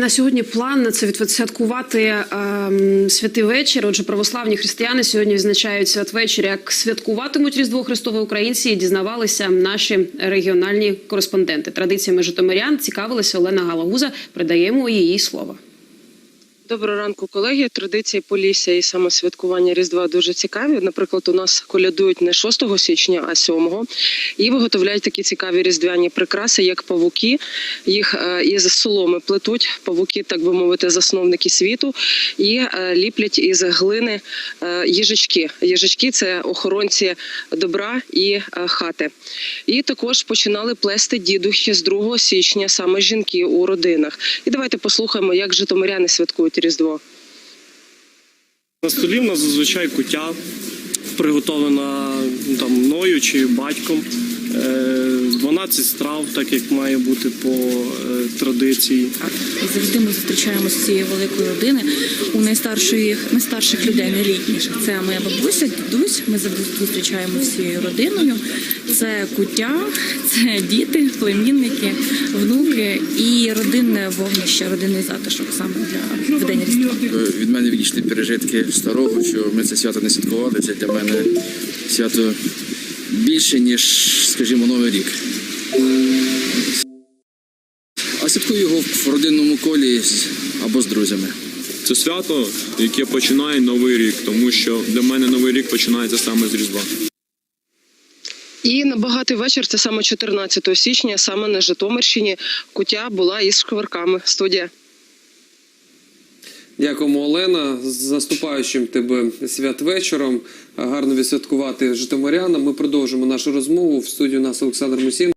На сьогодні план це відсвяткувати ем, святий вечір. Отже, православні християни сьогодні відзначають святвечір. Як святкуватимуть Різдво Христове українці, дізнавалися наші регіональні кореспонденти. Традиціями житомирян цікавилася Олена Галагуза. Придаємо її слово. Доброго ранку, колеги. Традиції Полісся і саме святкування Різдва дуже цікаві. Наприклад, у нас колядують не 6 січня, а 7. І виготовляють такі цікаві різдвяні прикраси, як павуки. Їх е, із соломи плетуть. Павуки, так би мовити, засновники світу, і е, ліплять із глини е, їжачки. Їжачки це охоронці добра і хати. І також починали плести дідухи з 2 січня, саме жінки у родинах. І давайте послухаємо, як житомиряни святкують Різдво. На столі в нас зазвичай куття, приготовлена ну, там мною чи батьком. Е, 12 страв, так як має бути по е, традиції. Завжди ми зустрічаємося з цієї великої родини у найстарших, найстарших людей, найлітніших. Це моя бабуся, дідусь. Ми завжди зустрічаємо всією родиною. Це куття, це діти, племінники, внуки і родинне вогнище, родинний затишок саме для в день Різдва. від мене відійшли пережитки старого, що ми це свято не святкували. Це для мене свято більше, ніж, скажімо, Новий рік. А святкую його в родинному колі або з друзями. Це свято, яке починає новий рік, тому що для мене новий рік починається саме з Різдва. І на багатий вечір, це саме 14 січня, саме на Житомирщині, куття була із шкварками. Студія. Дякуємо, Олена. З наступаючим тебе святвечором. Гарно відсвяткувати Житомиряна. Ми продовжимо нашу розмову. В студії у нас Олександр Мусін.